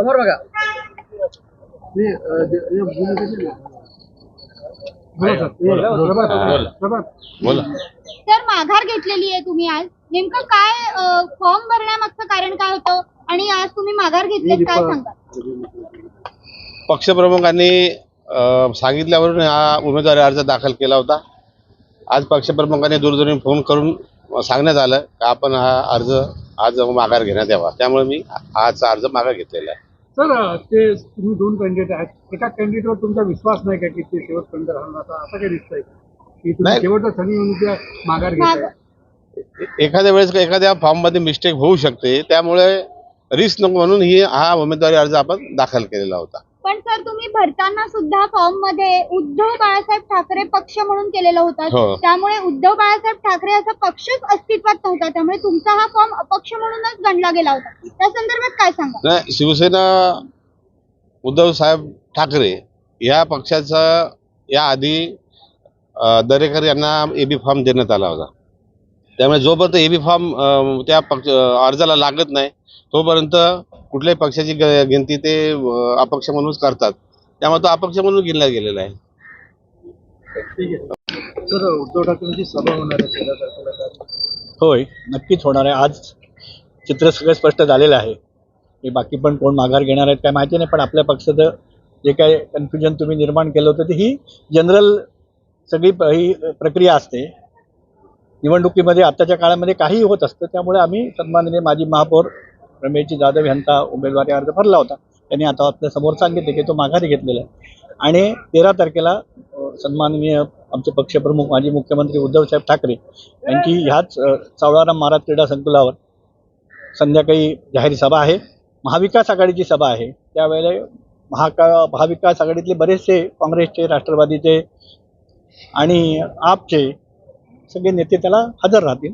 समोर बघा. बोला तर माघार घेतलेली आहे तुम्ही आज. नेमकं काय फॉर्म भरण्यामागचं कारण काय होतं? आणि आज तुम्ही माघार घेतलेत काय सांगा पक्षप्रमुखांनी सांगितल्यावरून हा उमेदवारी अर्ज दाखल केला होता. आज पक्षप्रमुखांनी दूरध्वनी फोन करून सांगण्यात आलं का आपण हा अर्ज आज माघार घेण्यात यावा. त्यामुळे मी आजचा अर्ज माघार घेतलेला आहे. सर ते तुम्ही दोन कॅन्डिडेट आहेत. एका कॅन्डिडेटवर तुमचा विश्वास नाही का की ते शेवटपर्यंत राहणार? असा असं काही दिसतंय. की तुम्ही नाही. शेवटच्या सनी माघार घेताय. माघार. एखाद्या वेळेस एखाद्या फॉर्ममध्ये मिस्टेक होऊ शकते. त्यामुळे रिस्क नको म्हणून ही हा उमेदवारी अर्ज आपण दाखल केलेला होता. पण सर तुम्ही भरताना सुद्धा फॉर्ममध्ये उद्धव बाळासाहेब ठाकरे पक्ष म्हणून केलेलं होतं. हो. त्यामुळे उद्धव बाळासाहेब ठाकरे असा पक्षच अस्तित्वात नव्हता. त्यामुळे तुमचा हा फॉर्म अपक्ष म्हणूनच गणला गेला होता. त्या संदर्भात काय सांगा? नाही शिवसेना उद्धव साहेब ठाकरे या पक्षाचा या आधी अ, दरेकर यांना एबी फॉर्म देण्यात आला होता. त्यामुळे जोपर्यंत एबी फॉर्म त्या पक्ष अर्जाला लागत नाही तोपर्यंत कुठल्याही पक्षाची गिनती ते अपक्ष म्हणूनच करतात. त्यामुळे तो अपक्ष म्हणून गिनला गेलेला आहे. सर उद्धव ठाकरेंची सभा होणार आहे तेरा तारखेला काय? होय नक्कीच होणार आहे. आज चित्र सगळं स्पष्ट झालेलं आहे. की बाकी पण कोण माघार घेणार आहेत काय माहिती नाही पण आपल्या पक्षाचं जे काय कन्फ्युजन तुम्ही निर्माण केलं होतं ते ही जनरल सगळी प- ही प्रक्रिया असते. निवडणुकीमध्ये आत्ताच्या काळामध्ये काहीही होत असतं त्यामुळे आम्ही सन्माननीय माजी महापौर रमेशजी जाधव यांचा उमेदवारी अर्ज भरला होता. त्यांनी आता आपल्यासमोर सांगितले की तो माघारी घेतलेला आहे. आणि तेरा तारखेला सन्माननीय आमचे पक्षप्रमुख माजी मुख्यमंत्री उद्धवसाहेब ठाकरे यांची ह्याच अ, सावळाराम महाराज क्रीडा संकुलावर संध्याकाळी जाहीर सभा आहे. महाविकास आघाडीची सभा आहे. त्यावेळेला महाका महाविकास आघाडीतले बरेचसे काँग्रेसचे राष्ट्रवादीचे आणि आपचे सगळे नेते त्याला हजर राहतील.